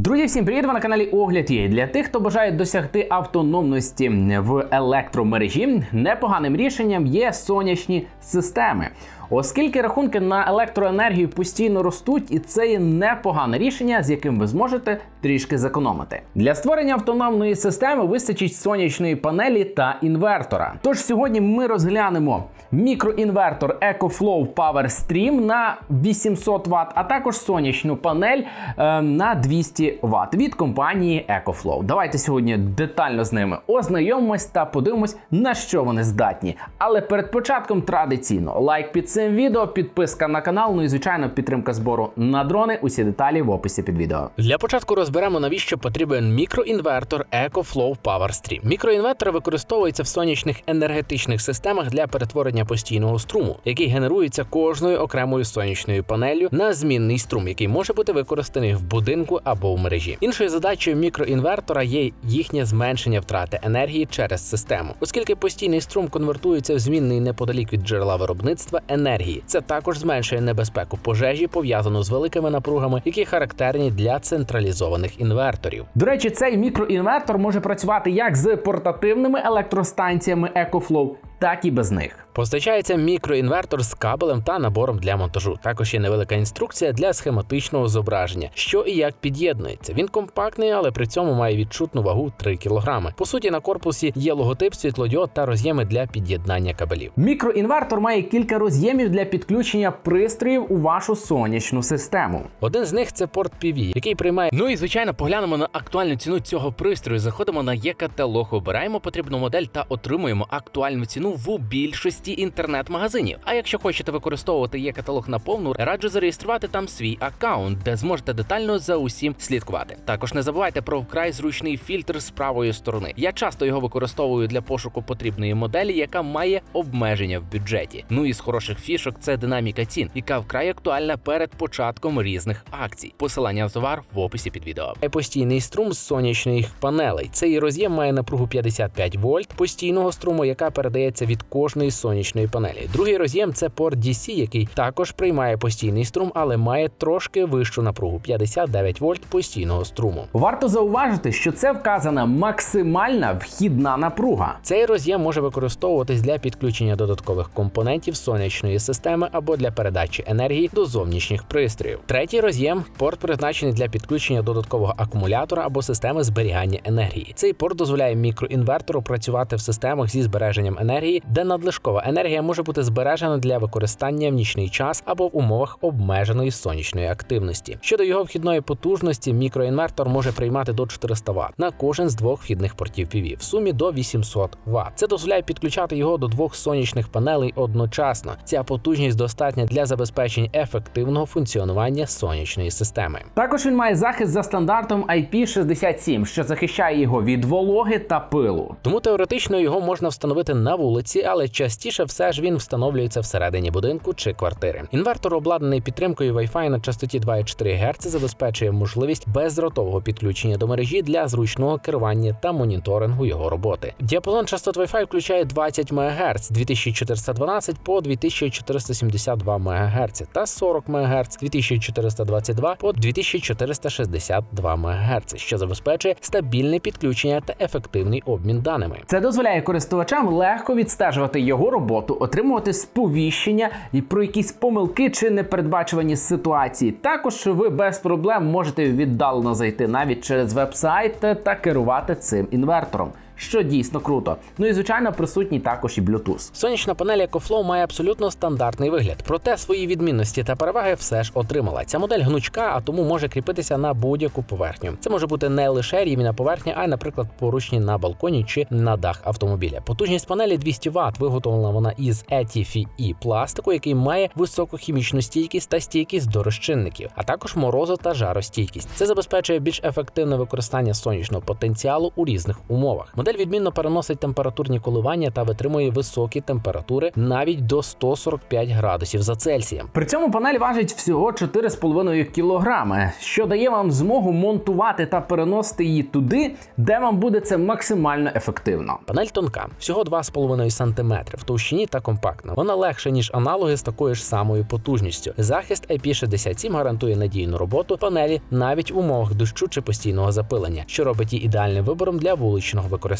Друзі, всім привіт! Ви на каналі Огляд є. Для тих, хто бажає досягти автономності в електромережі, непоганим рішенням є сонячні системи. Оскільки рахунки на електроенергію постійно ростуть, і це є непогане рішення, з яким ви зможете трішки зекономити. Для створення автономної системи вистачить сонячної панелі та інвертора. Тож сьогодні ми розглянемо мікроінвертор EcoFlow Power Stream на 800 Вт, а також сонячну панель е, на 200 Вт від компанії EcoFlow. Давайте сьогодні детально з ними ознайомимось та подивимось, на що вони здатні. Але перед початком традиційно лайк під цим відео, підписка на канал, ну і звичайно підтримка збору на дрони. Усі деталі в описі під відео. Для початку розберемо навіщо потрібен мікроінвертор EcoFlow Power Stream. Мікроінвертор використовується в сонячних енергетичних системах для перетворення постійного струму, який генерується кожною окремою сонячною панелью на змінний струм, який може бути використаний в будинку або в мережі. Іншою задачею мікроінвертора є їхнє зменшення втрати енергії через систему, оскільки постійний струм конвертується в змінний неподалік від джерела виробництва енергії. Це також зменшує небезпеку пожежі, пов'язану з великими напругами, які характерні для централізованих інверторів. До речі, цей мікроінвертор може працювати як з портативними електростанціями EcoFlow, так і без них. Постачається мікроінвертор з кабелем та набором для монтажу. Також є невелика інструкція для схематичного зображення, що і як під'єднується. Він компактний, але при цьому має відчутну вагу 3 кг. По суті, на корпусі є логотип, світлодіод та роз'єми для під'єднання кабелів. Мікроінвертор має кілька роз'ємів для підключення пристроїв у вашу сонячну систему. Один з них це порт PV, який приймає. Ну і звичайно, поглянемо на актуальну ціну цього пристрою. Заходимо на є-каталог, обираємо потрібну модель та отримуємо актуальну ціну в більшості інтернет-магазинів. А якщо хочете використовувати є каталог наповну, раджу зареєструвати там свій аккаунт, де зможете детально за усім слідкувати. Також не забувайте про вкрай зручний фільтр з правої сторони. Я часто його використовую для пошуку потрібної моделі, яка має обмеження в бюджеті. Ну і з хороших фішок це динаміка цін, яка вкрай актуальна перед початком різних акцій. Посилання на товар в описі під відео. Постійний струм з сонячних панелей. Цей роз'єм має напругу 55 вольт постійного струму, яка передається від кожної сонячної панелі. Другий роз'єм це порт DC, який також приймає постійний струм, але має трошки вищу напругу 59 вольт постійного струму. Варто зауважити, що це вказана максимальна вхідна напруга. Цей роз'єм може використовуватись для підключення додаткових компонентів сонячної системи або для передачі енергії до зовнішніх пристроїв. Третій роз'єм порт призначений для підключення додаткового акумулятора або системи зберігання енергії. Цей порт дозволяє мікроінвертору працювати в системах зі збереженням енергії, де надлишкова енергія може бути збережена для використання в нічний час або в умовах обмеженої сонячної активності. Щодо його вхідної потужності, мікроінвертор може приймати до 400 Вт на кожен з двох вхідних портів PV, в сумі до 800 Вт. Це дозволяє підключати його до двох сонячних панелей одночасно. Ця потужність достатня для забезпечення ефективного функціонування сонячної системи. Також він має захист за стандартом IP67, що захищає його від вологи та пилу. Тому теоретично його можна встановити на вулиці, але частіше все ж він встановлюється всередині будинку чи квартири. Інвертор обладнаний підтримкою Wi-Fi на частоті 2,4 Гц, забезпечує можливість бездротового підключення до мережі для зручного керування та моніторингу його роботи. Діапазон частот Wi-Fi включає 20 МГц 2412 по 2472 МГц та 40 МГц 2422 по 2462 МГц, що забезпечує стабільне підключення та ефективний обмін даними. Це дозволяє користувачам легко відстежувати його роботу, отримувати сповіщення і про якісь помилки чи непередбачувані ситуації. Також ви без проблем можете віддалено зайти навіть через веб-сайт та керувати цим інвертором. Що дійсно круто. Ну і звичайно присутній також і Bluetooth. Сонячна панель EcoFlow має абсолютно стандартний вигляд, проте свої відмінності та переваги все ж отримала. Ця модель гнучка, а тому може кріпитися на будь-яку поверхню. Це може бути не лише рівна поверхня, а й, наприклад, поручні на балконі чи на дах автомобіля. Потужність панелі 200 Вт, виготовлена вона із ETFE пластику, який має високу хімічну стійкість та стійкість до розчинників, а також морозу та жаростійкість. Це забезпечує більш ефективне використання сонячного потенціалу у різних умовах. Модель Модель відмінно переносить температурні коливання та витримує високі температури навіть до 145 градусів за Цельсієм. При цьому панель важить всього 4,5 кг, що дає вам змогу монтувати та переносити її туди, де вам буде це максимально ефективно. Панель тонка, всього 2,5 см в товщині та компактна. Вона легша ніж аналоги з такою ж самою потужністю. Захист IP67 гарантує надійну роботу панелі навіть в умовах дощу чи постійного запилення, що робить її ідеальним вибором для вуличного використання.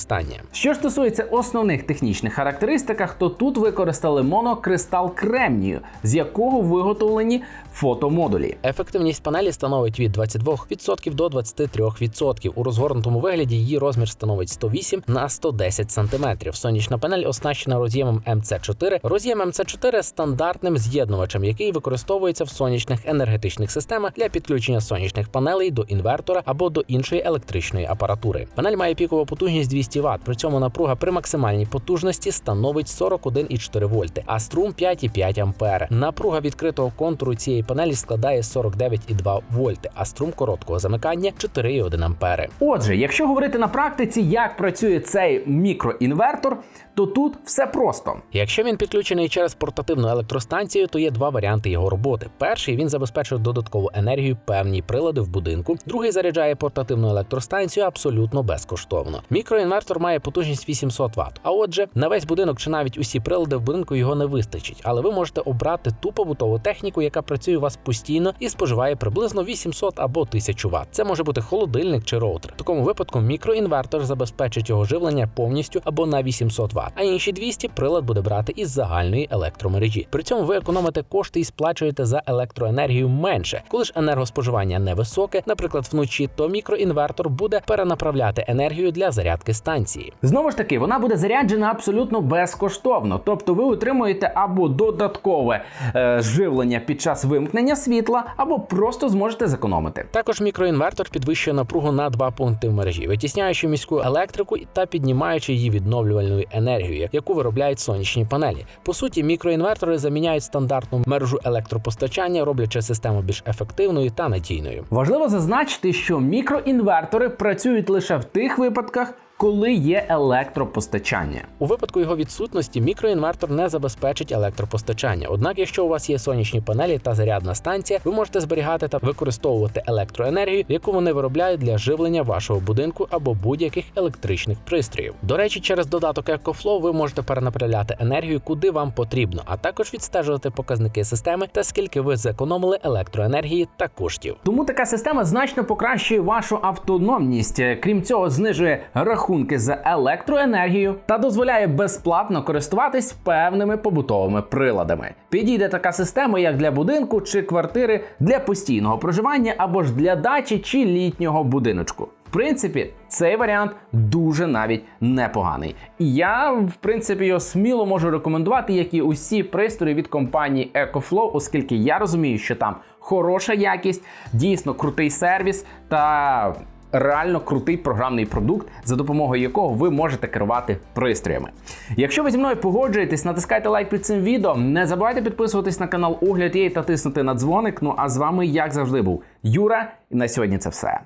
Що ж стосується основних технічних характеристиках, то тут використали монокристал кремнію, з якого виготовлені фотомодулі. Ефективність панелі становить від 22% до 23%. У розгорнутому вигляді її розмір становить 108 на 110 см. Сонячна панель оснащена роз'ємом МЦ4. Роз'єм МЦ4 стандартним з'єднувачем, який використовується в сонячних енергетичних системах для підключення сонячних панелей до інвертора або до іншої електричної апаратури. Панель має пікову потужність 200 Вт, при цьому напруга при максимальній потужності становить 41,4 вольти, а струм 5,5 ампери. Напруга відкритого контуру цієї панелі складає 49,2 вольти, а струм короткого замикання 4,1 ампери. Отже, якщо говорити на практиці, як працює цей мікроінвертор, то тут все просто. Якщо він підключений через портативну електростанцію, то є два варіанти його роботи. Перший він забезпечує додаткову енергію певні прилади в будинку. Другий заряджає портативну електростанцію абсолютно безкоштовно. Мікроінвертор має потужність 800 Вт. А отже, на весь будинок чи навіть усі прилади в будинку його не вистачить, але ви можете обрати ту побутову техніку, яка працює у вас постійно і споживає приблизно 800 або 1000 Вт. Це може бути холодильник чи роутер. В такому випадку мікроінвертор забезпечить його живлення повністю або на 800 Вт, а інші 200 прилад буде брати із загальної електромережі. При цьому ви економите кошти і сплачуєте за електроенергію менше. Коли ж енергоспоживання невисоке, наприклад, вночі, то мікроінвертор буде перенаправляти енергію для зарядки станції. Знову ж таки, вона буде заряджена абсолютно безкоштовно. Тобто ви отримуєте або додаткове е, живлення під час вимкнення світла, або просто зможете зекономити. Також мікроінвертор підвищує напругу на два пункти в мережі, витісняючи міську електрику та піднімаючи її відновлювальною енергією, яку виробляють сонячні панелі. По суті, мікроінвертори заміняють стандартну мережу електропостачання, роблячи систему більш ефективною та надійною. Важливо зазначити, що мікроінвертори працюють лише в тих випадках, коли є електропостачання. У випадку його відсутності мікроінвертор не забезпечить електропостачання. Однак, якщо у вас є сонячні панелі та зарядна станція, ви можете зберігати та використовувати електроенергію, яку вони виробляють для живлення вашого будинку або будь-яких електричних пристроїв. До речі, через додаток EcoFlow ви можете перенаправляти енергію куди вам потрібно, а також відстежувати показники системи та скільки ви зекономили електроенергії та коштів. Тому така система значно покращує вашу автономність. Крім цього, знижує рахунки за електроенергію та дозволяє безплатно користуватись певними побутовими приладами. Підійде така система як для будинку чи квартири для постійного проживання або ж для дачі чи літнього будиночку. В принципі, цей варіант дуже навіть непоганий. Я, в принципі, його сміло можу рекомендувати, як і усі пристрої від компанії EcoFlow, оскільки я розумію, що там хороша якість, дійсно крутий сервіс та реально крутий програмний продукт, за допомогою якого ви можете керувати пристроями. Якщо ви зі мною погоджуєтесь, натискайте лайк під цим відео. Не забувайте підписуватись на канал Огляд Є та тиснути на дзвоник. Ну а з вами, як завжди, був Юра, і на сьогодні це все.